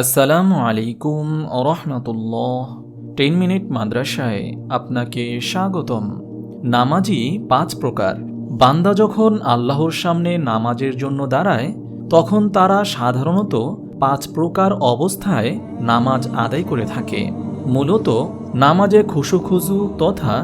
আসসালামু আলাইকুম রহমতুল্লাহ। Ten minute মাদ্রাসায় আপনাকে স্বাগতম। নামাজি পাঁচ প্রকার। বান্দা যখন আল্লাহর সামনে নামাজের জন্য দাঁড়ায়, তখন তারা সাধারণত পাঁচ প্রকার অবস্থায় নামাজ আদায় করে থাকে। মূলত নামাজে খুশুখুজু তথা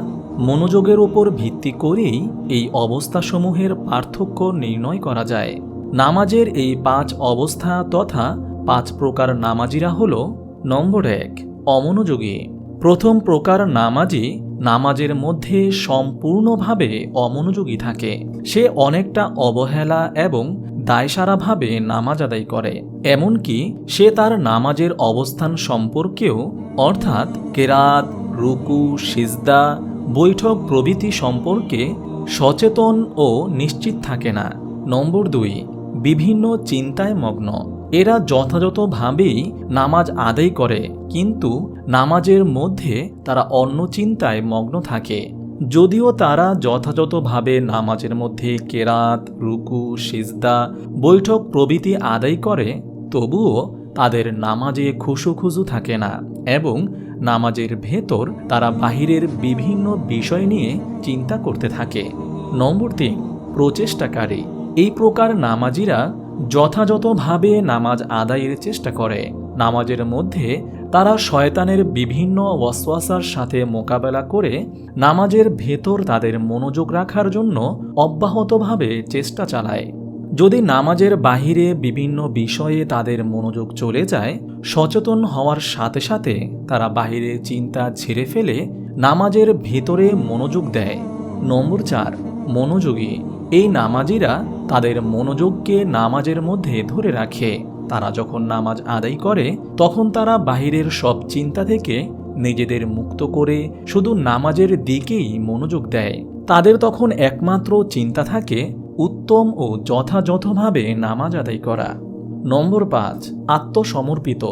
মনোযোগের ওপর ভিত্তি করেই এই অবস্থাসমূহের পার্থক্য নির্ণয় করা যায়। নামাজের এই পাঁচ অবস্থা তথা পাঁচ প্রকার নামাজিরা হল, নম্বর এক, অমনোযোগী। প্রথম প্রকার নামাজি নামাজের মধ্যে সম্পূর্ণভাবে অমনোযোগী থাকে। সে অনেকটা অবহেলা এবং দায়সারাভাবে নামাজ আদায় করে। এমনকি সে তার নামাজের অবস্থান সম্পর্কেও, অর্থাৎ কেরাত, রুকু, সিজদা, বৈঠক প্রভৃতি সম্পর্কে সচেতন ও নিশ্চিত থাকে না। নম্বর দুই, বিভিন্ন চিন্তায় মগ্ন। এরা যথাযথভাবেই নামাজ আদায় করে, কিন্তু নামাজের মধ্যে তারা অন্য চিন্তায় মগ্ন থাকে। যদিও তারা যথাযথভাবে নামাজের মধ্যে কেরাত, রুকু, সিজদা, বৈঠক, প্রভৃতি আদায় করে, তবুও তাদের নামাজে খুশুখুজু থাকে না এবং নামাজের ভেতর তারা বাহিরের বিভিন্ন বিষয় নিয়ে চিন্তা করতে থাকে। নম্বর তিন, প্রচেষ্টাকারী। এই প্রকার নামাজিরা যথাযথভাবে নামাজ আদায়ের চেষ্টা করে। নামাজের মধ্যে তারা শয়তানের বিভিন্ন ওয়াসওয়াসার সাথে মোকাবেলা করে নামাজের ভেতর তাদের মনোযোগ রাখার জন্য অব্যাহতভাবে চেষ্টা চালায়। যদি নামাজের বাহিরে বিভিন্ন বিষয়ে তাদের মনোযোগ চলে যায়, সচেতন হওয়ার সাথে সাথে তারা বাহিরে চিন্তা ছেড়ে ফেলে নামাজের ভেতরে মনোযোগ দেয়। নম্বর চার, মনোযোগী। এই নামাজিরা তাদের মনোযোগকে নামাজের মধ্যে ধরে রাখে। তারা যখন নামাজ আদায় করে, তখন তারা বাহিরের সব চিন্তা থেকে নিজেদের মুক্ত করে শুধু নামাজের দিকেই মনোযোগ দেয়। তাদের তখন একমাত্র চিন্তা থাকে উত্তম ও যথাযথভাবে নামাজ আদায় করা। নম্বর পাঁচ, আত্মসমর্পিত।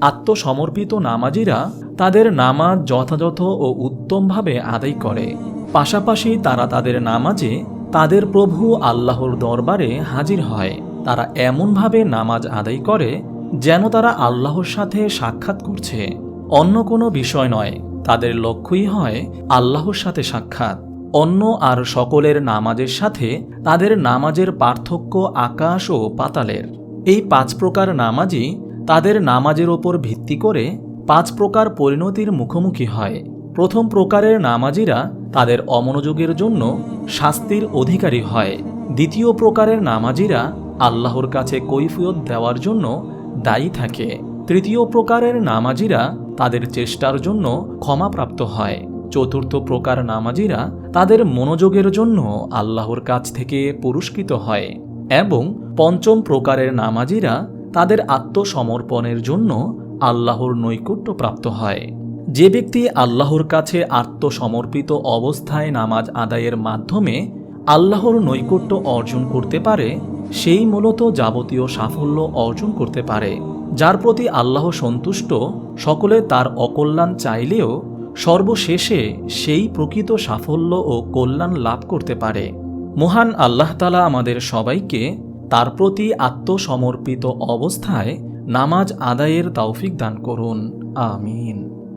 আত্মসমর্পিত নামাজিরা তাদের নামাজ যথাযথ ও উত্তমভাবে আদায় করে। পাশাপাশি তারা তাদের নামাজে তাদের প্রভু আল্লাহর দরবারে হাজির হয়। তারা এমনভাবে নামাজ আদায় করে যেন তারা আল্লাহর সাথে সাক্ষাৎ করছে। অন্য কোনো বিষয় নয়, তাদের লক্ষ্যই হয় আল্লাহর সাথে সাক্ষাৎ। অন্য আর সকলের নামাজের সাথে তাদের নামাজের পার্থক্য আকাশ ও পাতালের। এই পাঁচ প্রকার নামাজই তাদের নামাজের ওপর ভিত্তি করে পাঁচ প্রকার পরিণতির মুখোমুখি হয়। প্রথম প্রকারের নামাজিরা তাদের অমনোযোগের জন্য শাস্তির অধিকারী হয়। দ্বিতীয় প্রকারের নামাজিরা আল্লাহর কাছে কৈফিয়ত দেওয়ার জন্য দায়ী থাকে। তৃতীয় প্রকারের নামাজিরা তাদের চেষ্টার জন্য ক্ষমাপ্রাপ্ত হয়। চতুর্থ প্রকার নামাজিরা তাদের মনোযোগের জন্য আল্লাহর কাছ থেকে পুরস্কৃত হয় এবং পঞ্চম প্রকারের নামাজিরা তাদের আত্মসমর্পণের জন্য আল্লাহর নৈকট্য প্রাপ্ত হয়। যে ব্যক্তি আল্লাহর কাছে আত্মসমর্পিত অবস্থায় নামাজ আদায়ের মাধ্যমে আল্লাহর নৈকট্য অর্জন করতে পারে, সেই মূলত যাবতীয় সাফল্য অর্জন করতে পারে, যার প্রতি আল্লাহ সন্তুষ্ট, সকলে তার অকল্যাণ চাইলেও সর্বশেষে সেই প্রকৃত সাফল্য ও কল্যাণ লাভ করতে পারে। মহান আল্লাহ তালা আমাদের সবাইকে তার প্রতি আত্মসমর্পিত অবস্থায় নামাজ আদায়ের তৌফিক দান করুন। আমিন।